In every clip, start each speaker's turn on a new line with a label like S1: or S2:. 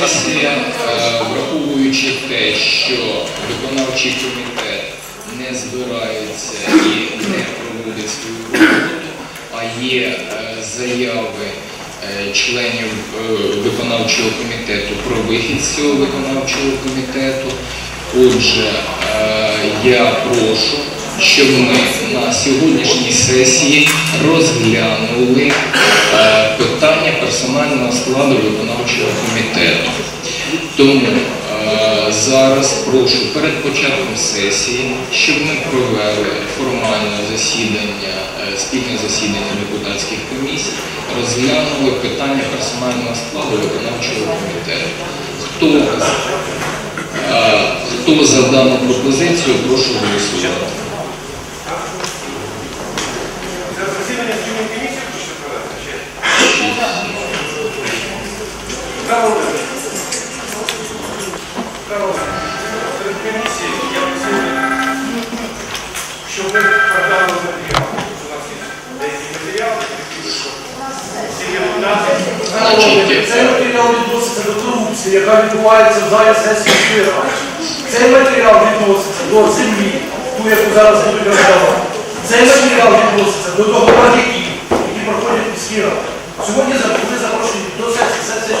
S1: сесія, е, враховуючи те, що виконавчий комітет не збирається і не проводить свою роботу, а є е, заяви е, членів виконавчого комітету про вихід з цього виконавчого комітету. Отже, я прошу, щоб ми на сьогоднішній сесії розглянули е, питання персонального складу виконавчого комітету. Тому е, зараз прошу перед початком сесії, щоб ми провели формальне засідання, е, спільне засідання депутатських комісій, розглянули питання персонального складу виконавчого комітету. Хто, хто за дану пропозицію, прошу голосувати.
S2: Це засідання спільної комісії хочете провести? Чи? Матеріал. У
S3: матеріал відноситься до корупції, яка відбувається в залі. Цей матеріал відноситься до землі, зараз будуть роздавати. Цей матеріал відноситься до договорників, які проходять в міській раді. Сьогодні були запрошені до сесії.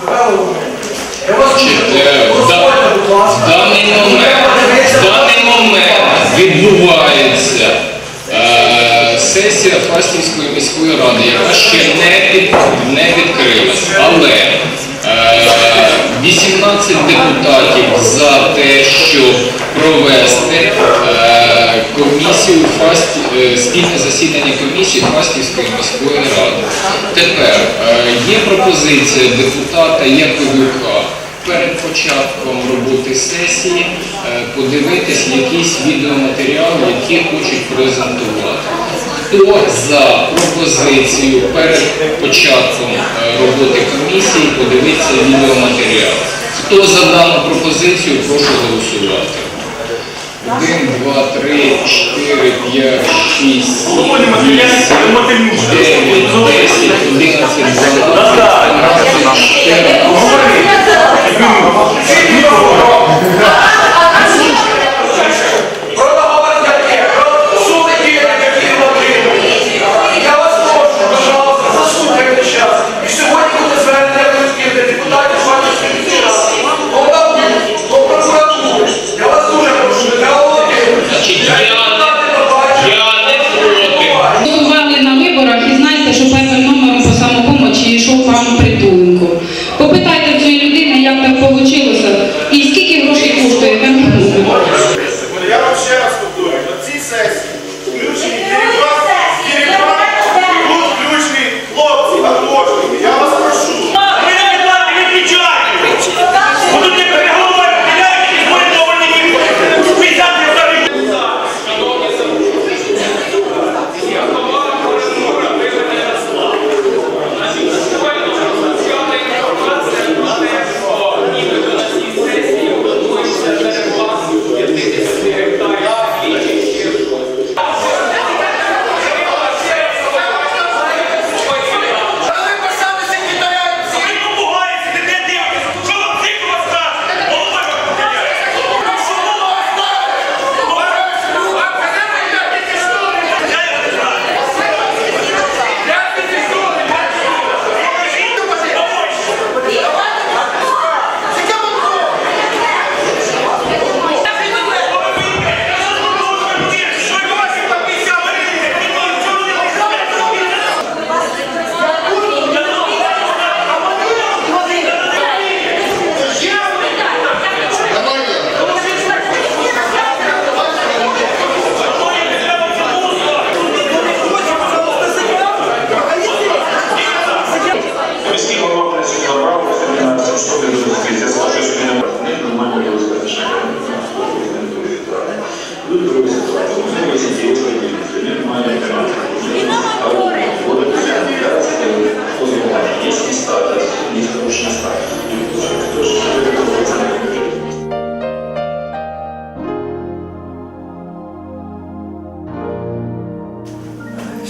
S3: Михайло Володимирович, я вас дуже
S1: е,
S3: будь ласка.
S1: даний момент, в даний момент відбувається е, сесія Фастівської міської ради, яка ще не, під, не відкрилась. Але е, 18 депутатів за те, щоб провести комісію Фасті, е, спільне засідання комісії Фастівської міської ради. Тепер е, є пропозиція депутата Яковюка перед початком роботи сесії е, подивитись якісь відеоматеріали, які хочуть презентувати. Хто за пропозицію перед початком роботи комісії подивитися відеоматеріал? Хто за дану пропозицію, прошу голосувати. 1, 2, 3, 4, 5, 6, 7, 8, 9, 10, 11, 12, 13, 14,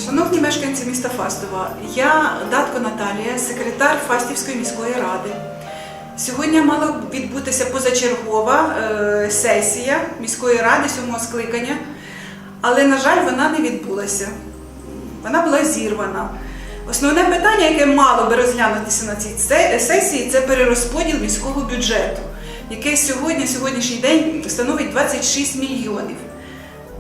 S4: Шановні мешканці міста Фастова, я Датко Наталія, секретар Фастівської міської ради. Сьогодні мала відбутися позачергова е, сесія міської ради сьомого скликання, але, на жаль, вона не відбулася. Вона була зірвана. Основне питання, яке мало би розглянутися на цій сесії, це перерозподіл міського бюджету, який сьогодні, сьогоднішній день становить 26 мільйонів.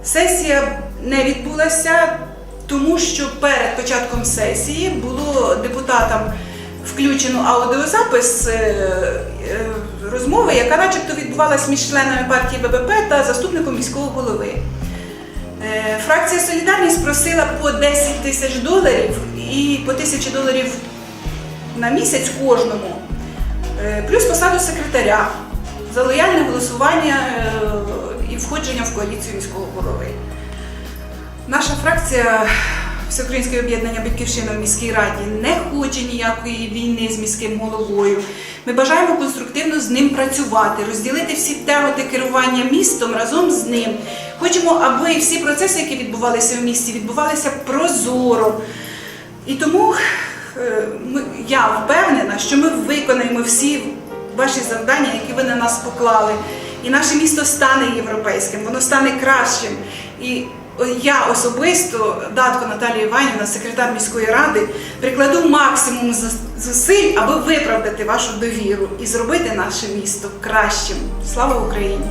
S4: Сесія не відбулася, тому що перед початком сесії було депутатам включено аудіозапис е, е, розмови, яка начебто відбувалася між членами партії ББП та заступником міського голови. Е, Фракція Солідарність просила по 10 тисяч доларів і по тисячі доларів на місяць кожному, Е, плюс посаду секретаря за лояльне голосування е, і входження в коаліцію міського голови. Наша фракція Всеукраїнське об'єднання Батьківщина в міській раді не хоче ніякої війни з міським головою. Ми бажаємо конструктивно з ним працювати, розділити всі тяготи керування містом разом з ним. Хочемо, аби всі процеси, які відбувалися в місті, відбувалися прозоро. І тому е, я впевнена, що ми виконаємо всі ваші завдання, які ви на нас поклали. І наше місто стане європейським, воно стане кращим. І я особисто, Датко Наталія Іванівна, секретар міської ради, прикладу максимум зус- зусиль, аби виправдати вашу довіру і зробити наше місто кращим. Слава Україні!